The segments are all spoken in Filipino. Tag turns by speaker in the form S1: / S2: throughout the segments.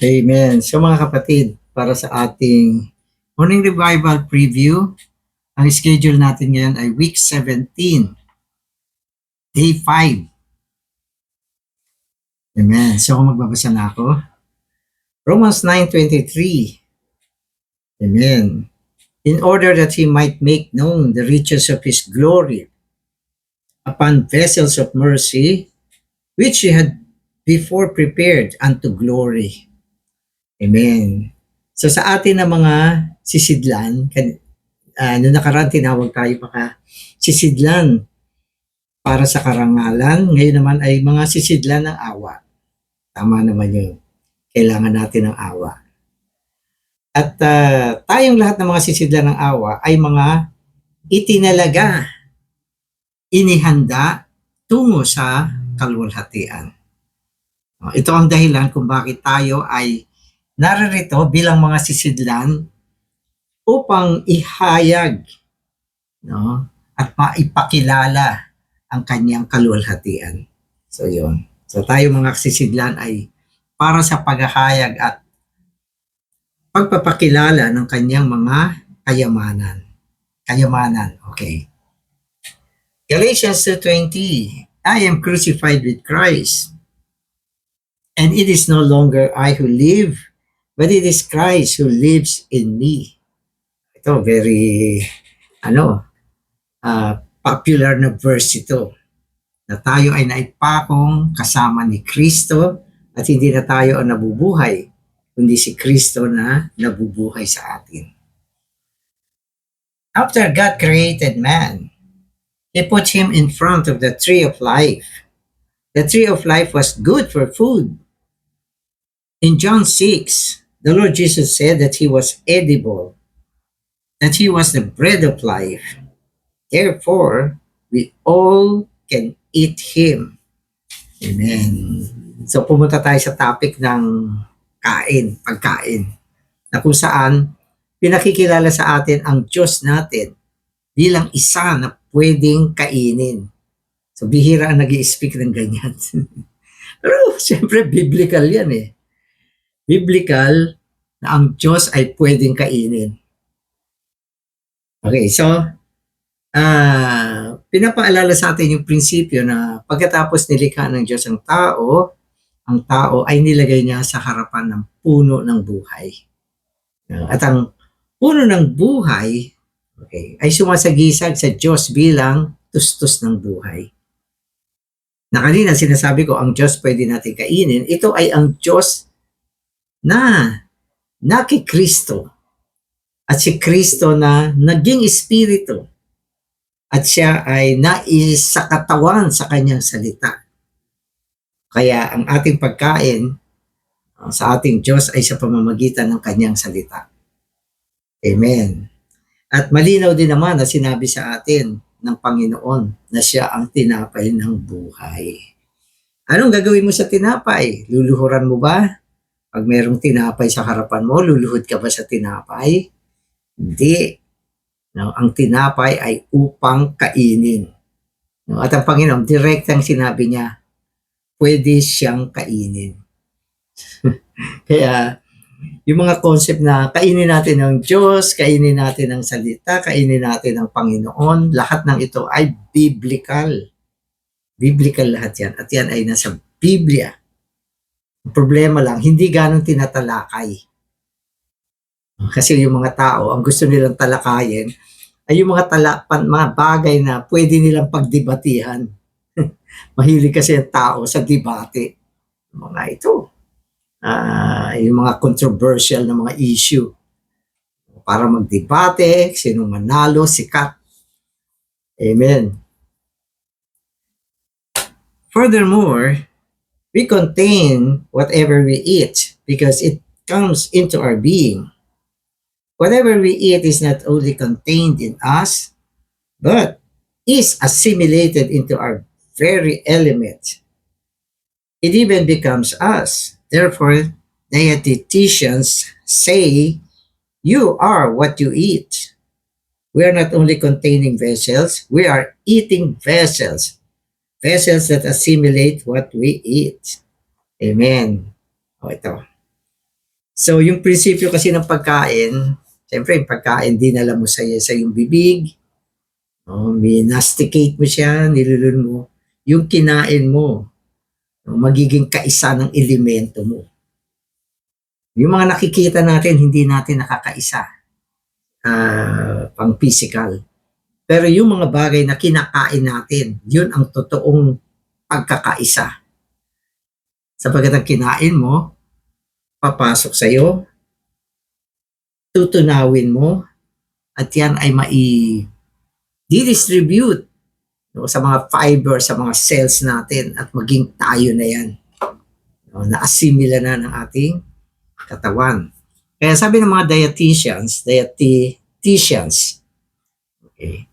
S1: Amen. So mga kapatid, para sa ating morning revival preview, ang schedule natin ngayon ay week 17, day 5. Amen. So kung magbabasa na ako, Romans 9.23. Amen. In order that he might make known the riches of his glory upon vessels of mercy, which he had before prepared unto glory. Amen. So sa atin na mga sisidlan, kan, uh, noong nakaraan tinawag tayo mga sisidlan para sa karangalan. Ngayon naman ay mga sisidlan ng awa. Tama naman yun. Kailangan natin ng awa. At uh, tayong lahat ng mga sisidlan ng awa ay mga itinalaga, inihanda tungo sa kalwalhatian. Ito ang dahilan kung bakit tayo ay naririto bilang mga sisidlan upang ihayag no, at maipakilala ang kanyang kaluwalhatian. So yun. So tayo mga sisidlan ay para sa paghahayag at pagpapakilala ng kanyang mga kayamanan. Kayamanan, okay. Galatians 2.20 I am crucified with Christ and it is no longer I who live But it is Christ who lives in me. Ito, very, ano, uh, popular na verse ito. Na tayo ay naipakong kasama ni Kristo at hindi na tayo ang nabubuhay, kundi si Kristo na nabubuhay sa atin. After God created man, He put him in front of the tree of life. The tree of life was good for food. In John 6, the Lord Jesus said that he was edible, that he was the bread of life. Therefore, we all can eat him. Amen. So pumunta tayo sa topic ng kain, pagkain. Na kung saan pinakikilala sa atin ang Diyos natin bilang isa na pwedeng kainin. So bihira ang nag speak ng ganyan. Pero siyempre biblical yan eh biblical na ang Diyos ay pwedeng kainin. Okay, so uh, pinapaalala sa atin yung prinsipyo na pagkatapos nilikha ng Diyos ang tao, ang tao ay nilagay niya sa harapan ng puno ng buhay. At ang puno ng buhay okay, ay sumasagisag sa Diyos bilang tustos ng buhay. Na kanina sinasabi ko, ang Diyos pwede natin kainin. Ito ay ang Diyos na naki Kristo at si Kristo na naging espiritu at siya ay nais sa katawan sa kanyang salita. Kaya ang ating pagkain uh, sa ating Diyos ay sa pamamagitan ng kanyang salita. Amen. At malinaw din naman na sinabi sa atin ng Panginoon na siya ang tinapay ng buhay. Anong gagawin mo sa tinapay? Luluhuran mo ba? Pag merong tinapay sa harapan mo, luluhod ka ba sa tinapay? Hindi. No, ang tinapay ay upang kainin. No, at ang Panginoon, direktang sinabi niya, pwede siyang kainin. Kaya, yung mga concept na kainin natin ng Diyos, kainin natin ng salita, kainin natin ng Panginoon, lahat ng ito ay biblical. Biblical lahat yan. At yan ay nasa Biblia. Problema lang, hindi ganong tinatalakay. Kasi yung mga tao, ang gusto nilang talakayin, ay yung mga, talapan, mga bagay na pwede nilang pagdebatihan. Mahilig kasi ang tao sa debate. Mga ito. Uh, yung mga controversial na mga issue. Para magdebate, sino manalo, sikat. Amen. Furthermore, we contain whatever we eat because it comes into our being. Whatever we eat is not only contained in us, but is assimilated into our very element. It even becomes us. Therefore, dietitians say, You are what you eat. We are not only containing vessels, we are eating vessels vessels that assimilate what we eat. Amen. O ito. So, yung prinsipyo kasi ng pagkain, siyempre, yung pagkain, dinala mo sa, sa yung bibig, no, minasticate mo siya, nilulun mo, yung kinain mo, no, magiging kaisa ng elemento mo. Yung mga nakikita natin, hindi natin nakakaisa ah, pang physical. Pero yung mga bagay na kinakain natin, yun ang totoong pagkakaisa. Sapagkat ang kinain mo, papasok sa'yo, tutunawin mo, at yan ay mai distribute no, sa mga fiber, sa mga cells natin at maging tayo na yan. No, na-assimila na ng ating katawan. Kaya sabi ng mga dietitians, dietitians, okay,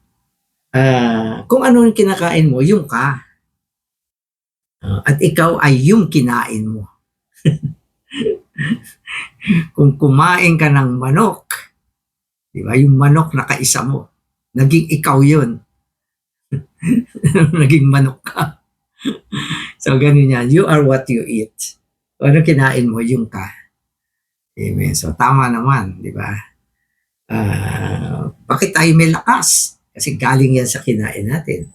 S1: ah, kung ano yung kinakain mo, yung ka. Ah, at ikaw ay yung kinain mo. kung kumain ka ng manok, di ba, yung manok na kaisa mo, naging ikaw yun. naging manok ka. so, ganun yan. You are what you eat. Kung ano kinain mo, yung ka. Amen. So, tama naman, di ba? Ah, bakit tayo may lakas? Kasi galing yan sa kinain natin.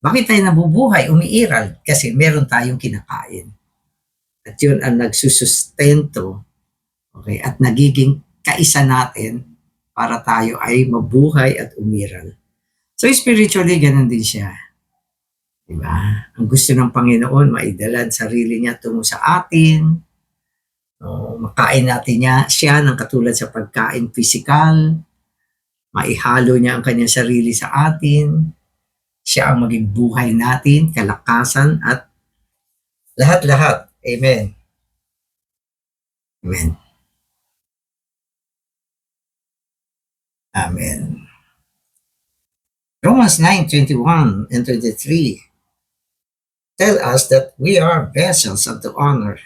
S1: Bakit tayo nabubuhay, umiiral? Kasi meron tayong kinakain. At yun ang nagsusustento okay, at nagiging kaisa natin para tayo ay mabuhay at umiral. So spiritually, ganun din siya. Diba? Ang gusto ng Panginoon, maidala ang sarili niya tungo sa atin. No, makain natin niya siya ng katulad sa pagkain physical. Maihalo niya ang kanyang sarili sa atin. Siya ang maging buhay natin, kalakasan at lahat-lahat. Amen. Amen. Amen. Romans 9, 21 and 23 tell us that we are vessels of the honor.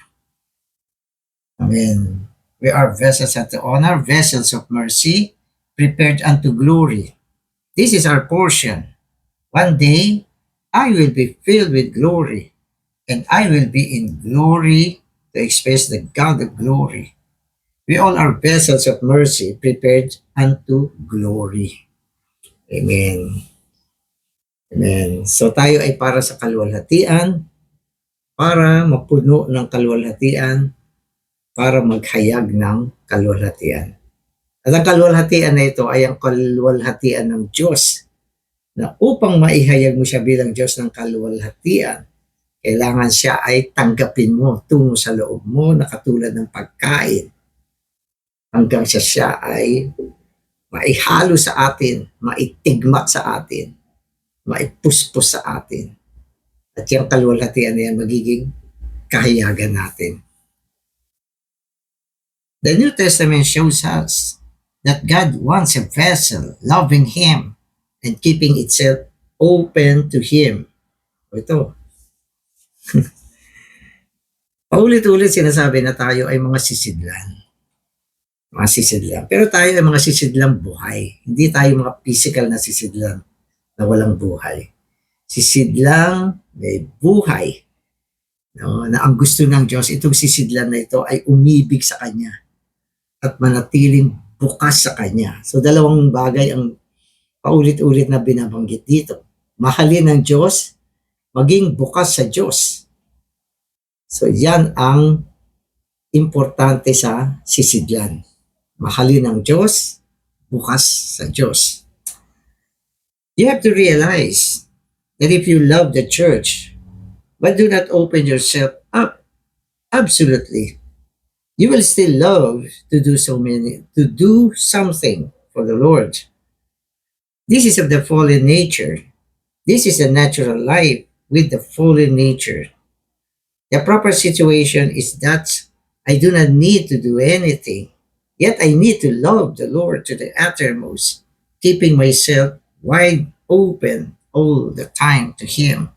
S1: Amen. We are vessels of the honor, vessels of mercy, prepared unto glory. This is our portion. One day, I will be filled with glory, and I will be in glory to express the God of glory. We all are vessels of mercy prepared unto glory. Amen. Amen. So tayo ay para sa kaluwalhatian, para mapuno ng kaluwalhatian, para maghayag ng kaluwalhatian. At ang kaluwalhatian na ito ay ang kaluwalhatian ng Diyos na upang maihayag mo siya bilang Diyos ng kaluwalhatian, kailangan siya ay tanggapin mo tungo sa loob mo na katulad ng pagkain hanggang sa siya ay maihalo sa atin, maitigma sa atin, maipuspos sa atin. At yung kaluwalhatian na yan magiging kahayagan natin. The New Testament shows us that God wants a vessel loving Him and keeping itself open to Him. Ito. Paulit-ulit sinasabi na tayo ay mga sisidlan mga sisidlang. Pero tayo ay mga sisidlang buhay. Hindi tayo mga physical na sisidlang na walang buhay. Sisidlang may buhay. No, na ang gusto ng Diyos, itong sisidlan na ito ay umibig sa Kanya at manatiling bukas sa Kanya. So dalawang bagay ang paulit-ulit na binabanggit dito. Mahalin ng Diyos, maging bukas sa Diyos. So yan ang importante sa sisidlan mahalin ang Diyos, bukas sa Diyos. You have to realize that if you love the church, but do not open yourself up, absolutely, you will still love to do so many, to do something for the Lord. This is of the fallen nature. This is a natural life with the fallen nature. The proper situation is that I do not need to do anything Yet I need to love the Lord to the uttermost, keeping myself wide open all the time to Him.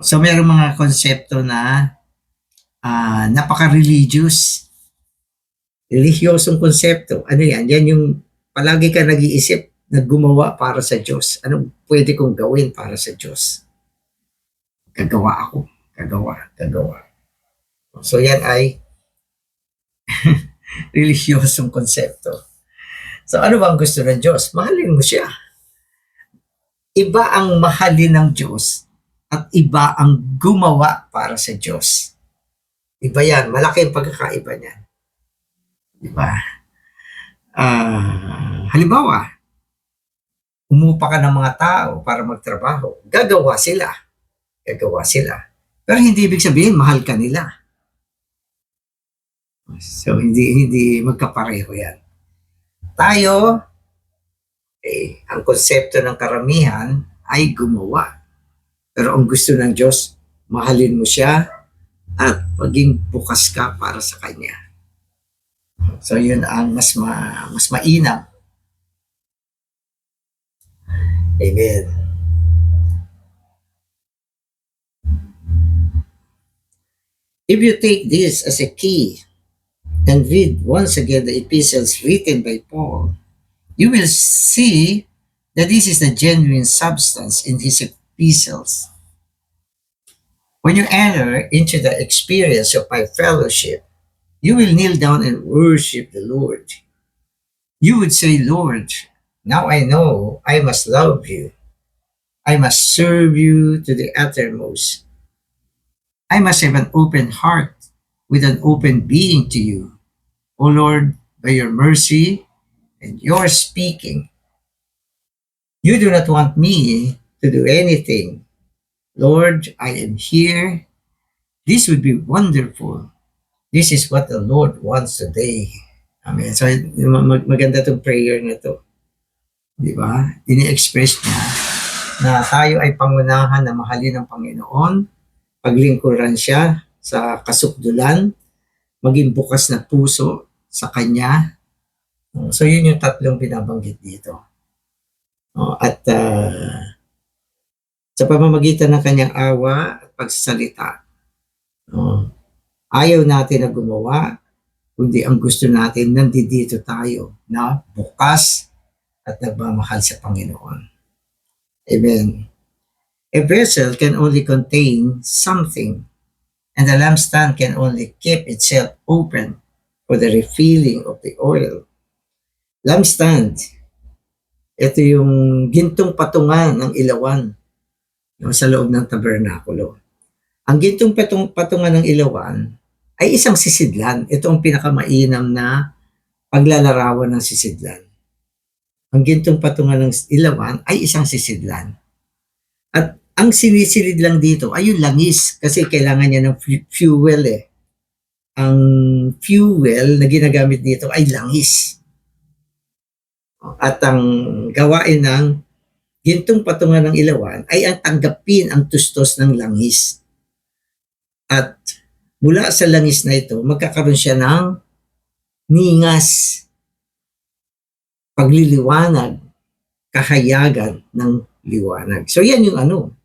S1: So mayroong mga konsepto na uh, napaka-religious, relihiyosong konsepto. Ano yan? Yan yung palagi ka nag-iisip na gumawa para sa Diyos. Anong pwede kong gawin para sa Diyos? Gagawa ako. Gagawa. Gagawa. So yan ay relihiyosong konsepto. So ano ba ang gusto ng Diyos? Mahalin mo siya. Iba ang mahalin ng Diyos at iba ang gumawa para sa Diyos. Iba yan. Malaki ang pagkakaiba niyan. Diba? Ah, halimbawa, umupa ka ng mga tao para magtrabaho. Gagawa sila. Gagawa sila. Pero hindi ibig sabihin mahal ka nila. So hindi hindi magkapareho 'yan. Tayo eh ang konsepto ng karamihan ay gumawa. Pero ang gusto ng Diyos, mahalin mo siya at maging bukas ka para sa kanya. So yun ang mas ma, mas mainam. Amen. If you take this as a key and read once again the epistles written by Paul, you will see that this is the genuine substance in his epistles. When you enter into the experience of my fellowship, you will kneel down and worship the Lord. You would say, Lord, now I know I must love you. I must serve you to the uttermost. I must have an open heart with an open being to you. O Lord, by your mercy and your speaking, you do not want me to do anything. Lord, I am here. This would be wonderful. This is what the Lord wants today. Amen. So, mag- maganda itong prayer na to. Di ba? Ini-express niya na tayo ay pangunahan na mahalin ng Panginoon, paglingkuran siya sa kasukdulan, maging bukas na puso sa Kanya. So, yun yung tatlong binabanggit dito. Oh, At ah, sa pamamagitan ng kanyang awa at pagsasalita, oh, ayaw natin na gumawa, kundi ang gusto natin, nandito tayo na bukas at nagmamahal sa Panginoon. Amen. A vessel can only contain something, and the lampstand can only keep itself open for the refilling of the oil. Lampstand, ito yung gintong patungan ng ilawan no, sa loob ng tabernakulo. Ang gintong patung, patungan ng ilawan ay isang sisidlan. Ito ang pinakamainam na paglalarawan ng sisidlan. Ang gintong patungan ng ilawan ay isang sisidlan. At ang sinisilid lang dito ay yung langis kasi kailangan niya ng fu- fuel eh. Ang fuel na ginagamit dito ay langis. At ang gawain ng gintong patungan ng ilawan ay ang tanggapin ang tustos ng langis. At mula sa langis na ito, magkakaroon siya ng ningas, pagliliwanag, kahayagan ng liwanag. So yan yung ano,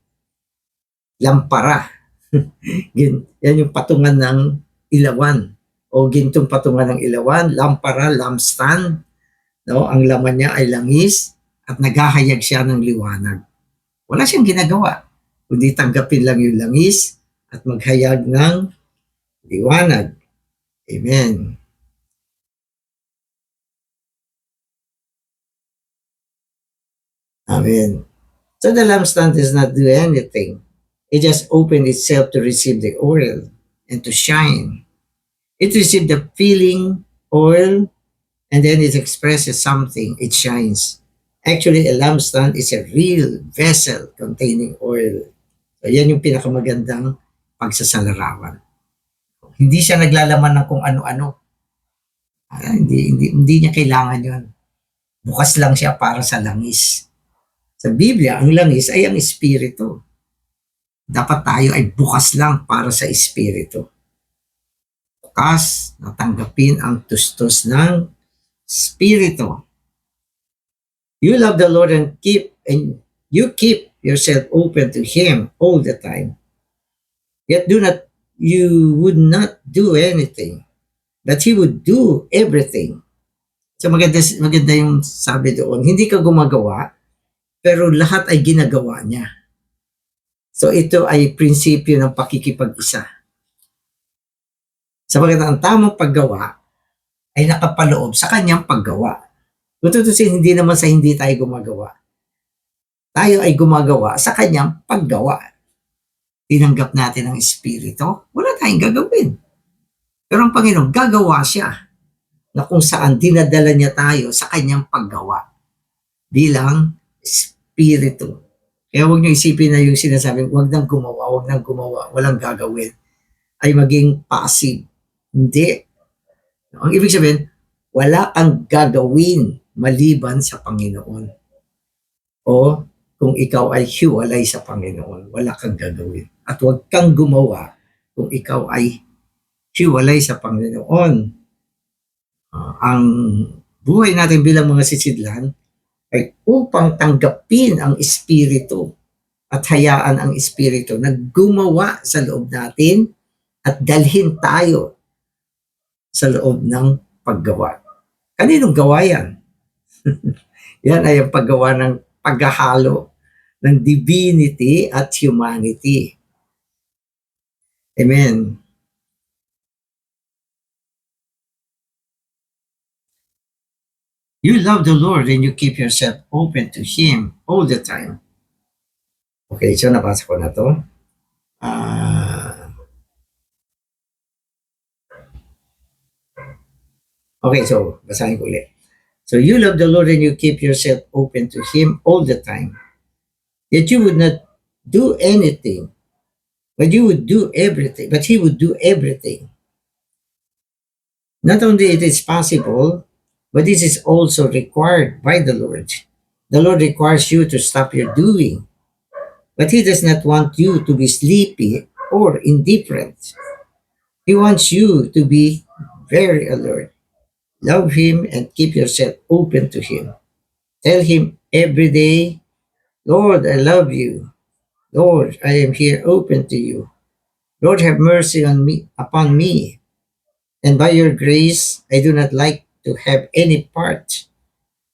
S1: lampara. yan, yung patungan ng ilawan o gintong patungan ng ilawan, lampara, lampstand. No? Ang laman niya ay langis at naghahayag siya ng liwanag. Wala siyang ginagawa, kundi tanggapin lang yung langis at maghayag ng liwanag. Amen. Amen. So the lampstand does not do anything. It just opened itself to receive the oil and to shine. It received the filling oil and then it expresses something. It shines. Actually, a lampstand is a real vessel containing oil. So yan yung pinakamagandang pagsasalarawan. Hindi siya naglalaman ng kung ano-ano. Ah, hindi, hindi, hindi niya kailangan yon. Bukas lang siya para sa langis. Sa Biblia, ang langis ay ang espiritu. Dapat tayo ay bukas lang para sa espiritu. Bukas na tanggapin ang tustos ng espiritu. You love the Lord and keep and you keep yourself open to Him all the time. Yet do not you would not do anything, but He would do everything. So maganda, maganda yung sabi doon, hindi ka gumagawa, pero lahat ay ginagawa niya. So ito ay prinsipyo ng pakikipag-isa. Sabagat ang tamang paggawa ay nakapaloob sa kanyang paggawa. Kung tutusin, hindi naman sa hindi tayo gumagawa. Tayo ay gumagawa sa kanyang paggawa. Tinanggap natin ang Espiritu, wala tayong gagawin. Pero ang Panginoon, gagawa siya na kung saan dinadala niya tayo sa kanyang paggawa bilang Espiritu. Kaya huwag niyo isipin na yung sinasabing, huwag nang gumawa, huwag nang gumawa, walang gagawin, ay maging passive. Hindi. Ang ibig sabihin, wala kang gagawin maliban sa Panginoon. O kung ikaw ay hiwalay sa Panginoon, wala kang gagawin. At huwag kang gumawa kung ikaw ay hiwalay sa Panginoon. Ah, ang buhay natin bilang mga sisidlan ay upang tanggapin ang Espiritu at hayaan ang Espiritu na gumawa sa loob natin at dalhin tayo sa loob ng paggawa. Kaninong gawa yan? yan ay ang paggawa ng paghahalo ng divinity at humanity. Amen. You love the Lord and you keep yourself open to Him all the time. Okay, so nabasa ko na to. Ah. okay, so basahin ko ulit. So you love the Lord and you keep yourself open to Him all the time. Yet you would not do anything, but you would do everything, but He would do everything. Not only it is possible, but this is also required by the Lord. The Lord requires you to stop your doing, but He does not want you to be sleepy or indifferent. He wants you to be very alert. Love Him and keep yourself open to Him. Tell Him every day, Lord, I love you. Lord, I am here open to you. Lord, have mercy on me upon me. And by your grace, I do not like to have any part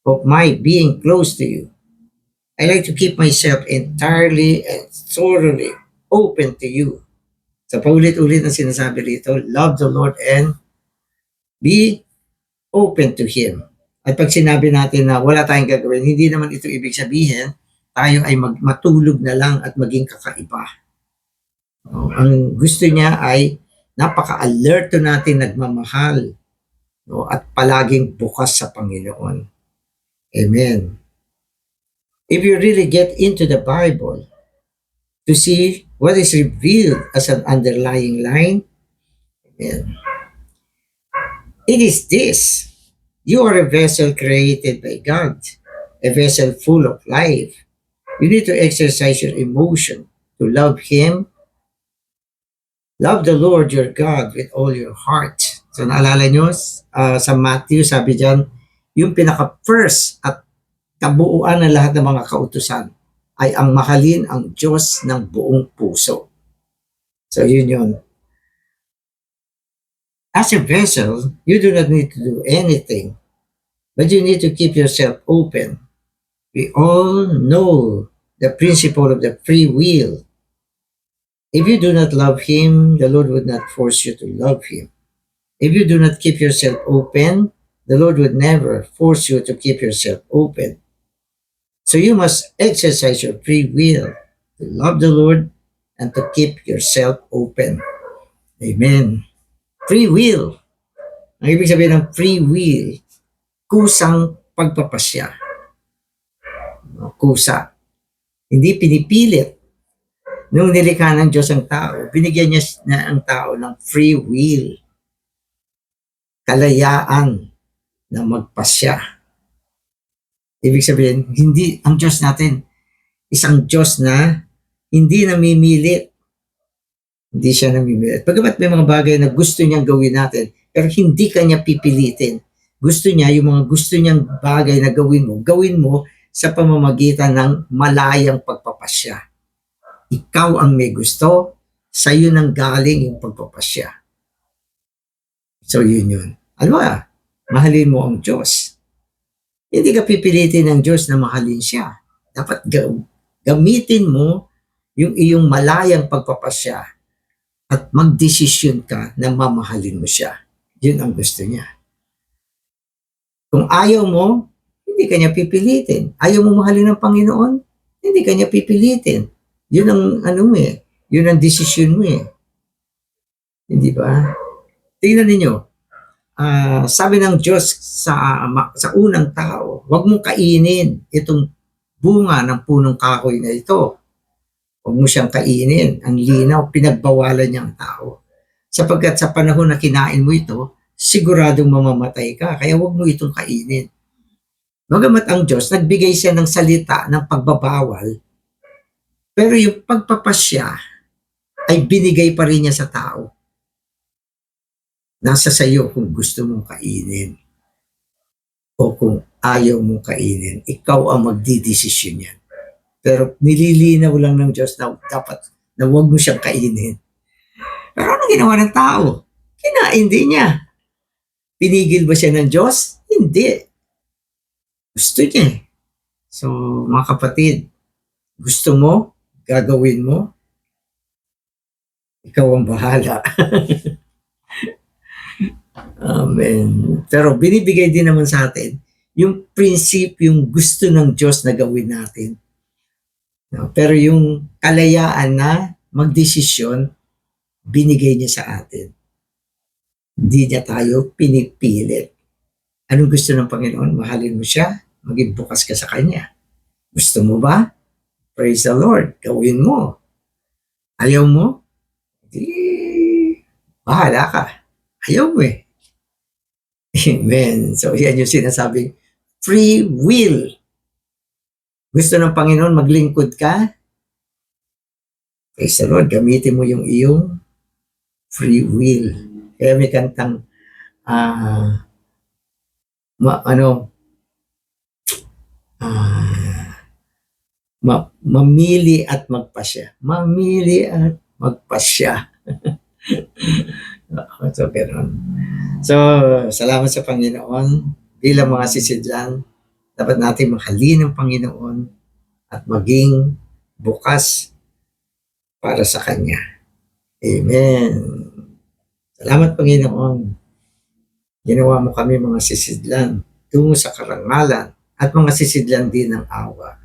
S1: of my being close to you. I like to keep myself entirely and thoroughly open to you. Sa paulit-ulit na sinasabi rito, love the Lord and be open to Him. At pag sinabi natin na wala tayong gagawin, hindi naman ito ibig sabihin, tayo ay mag, matulog na lang at maging kakaiba. Oh, ang gusto niya ay napaka-alerto natin nagmamahal no, at palaging bukas sa Panginoon. Amen. If you really get into the Bible to see what is revealed as an underlying line, amen, it is this. You are a vessel created by God, a vessel full of life. You need to exercise your emotion to love Him. Love the Lord your God with all your heart. So naalala nyo, uh, sa Matthew, sabi dyan, yung pinaka-first at kabuuan ng lahat ng mga kautusan ay ang mahalin ang Diyos ng buong puso. So yun yun. As a vessel, you do not need to do anything, but you need to keep yourself open. We all know the principle of the free will. If you do not love Him, the Lord would not force you to love Him. If you do not keep yourself open, the Lord would never force you to keep yourself open. So you must exercise your free will to love the Lord and to keep yourself open. Amen. Free will. Ang ibig sabihin ng free will, kusang pagpapasya. Kusa. Hindi pinipilit. Nung nilikha ng Diyos ang tao, binigyan niya na ang tao ng free will. Kalayaan na magpasya. Ibig sabihin, hindi ang Diyos natin, isang Diyos na hindi namimilit. Hindi siya namimilit. Pagkabat may mga bagay na gusto niyang gawin natin, pero hindi kanya pipilitin. Gusto niya, yung mga gusto niyang bagay na gawin mo, gawin mo sa pamamagitan ng malayang pagpapasya. Ikaw ang may gusto, sa iyo nang galing yung pagpapasya. So yun yun. Ano ba? Mahalin mo ang Diyos. Hindi ka pipilitin ng Diyos na mahalin siya. Dapat gamitin mo yung iyong malayang pagpapasya at magdesisyon ka na mamahalin mo siya. Yun ang gusto niya. Kung ayaw mo, hindi ka niya pipilitin. Ayaw mo mahalin ng Panginoon, hindi ka niya pipilitin. Yun ang ano mo eh. Yun ang desisyon mo eh. Hindi ba? Tingnan ninyo. Ah, sabi ng Diyos sa ama- sa unang tao, huwag mong kainin itong bunga ng punong kahoy na ito. Huwag mo siyang kainin. Ang linaw, pinagbawalan niya ang tao. Sapagkat sa panahon na kinain mo ito, siguradong mamamatay ka. Kaya huwag mo itong kainin. Bagamat ang Diyos, nagbigay siya ng salita ng pagbabawal, pero yung pagpapasya ay binigay pa rin niya sa tao. Nasa sayo kung gusto mong kainin o kung ayaw mong kainin. Ikaw ang magdidesisyon yan. Pero nililinaw lang ng Diyos na dapat na huwag mo siyang kainin. Pero ano ginawa ng tao? Kinain din niya. Pinigil ba siya ng Diyos? Hindi. Gusto niya. eh. So, mga kapatid, gusto mo, gagawin mo, ikaw ang bahala. Amen. Pero binibigay din naman sa atin yung prinsipyong gusto ng Diyos na gawin natin. No? Pero yung kalayaan na magdesisyon, binigay niya sa atin. Hindi niya tayo pinipilit. Anong gusto ng Panginoon? Mahalin mo siya, maging bukas ka sa Kanya. Gusto mo ba? Praise the Lord. Gawin mo. Ayaw mo? Di, bahala ka. Ayaw mo eh. Amen. So, yan yung sinasabing free will. Gusto ng Panginoon maglingkod ka? Praise the Lord. Gamitin mo yung iyong free will. Kaya may kantang ah ma, ano ah ma, mamili at magpasya. Mamili at magpasya. so, ganun. So, salamat sa Panginoon. Bilang mga sisidlan, dapat natin mahalin ang Panginoon at maging bukas para sa Kanya. Amen. Salamat Panginoon. Ginawa mo kami mga sisidlan tungo sa karangalan at mga sisidlan din ng awa.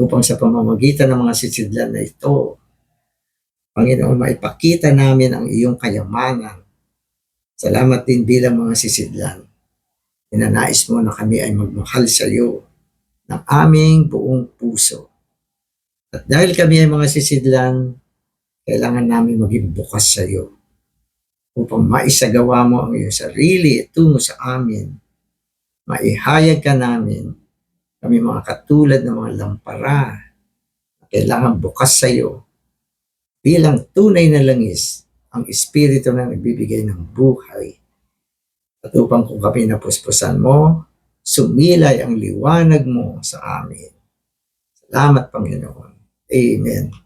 S1: Upang sa pamamagitan ng mga sisidlan na ito, Panginoon, maipakita namin ang iyong kayamanan. Salamat din bilang mga sisidlan. Inanais mo na kami ay magmahal sa iyo ng aming buong puso. At dahil kami ay mga sisidlan, kailangan namin maging bukas sa iyo upang maisagawa mo ang iyong sarili tungo sa amin. Maihayag ka namin kami mga katulad ng mga lampara na kailangan bukas sa iyo bilang tunay na langis ang Espiritu na nagbibigay ng buhay. At upang kung kami napuspusan mo, sumilay ang liwanag mo sa amin. Salamat, Panginoon. Amen.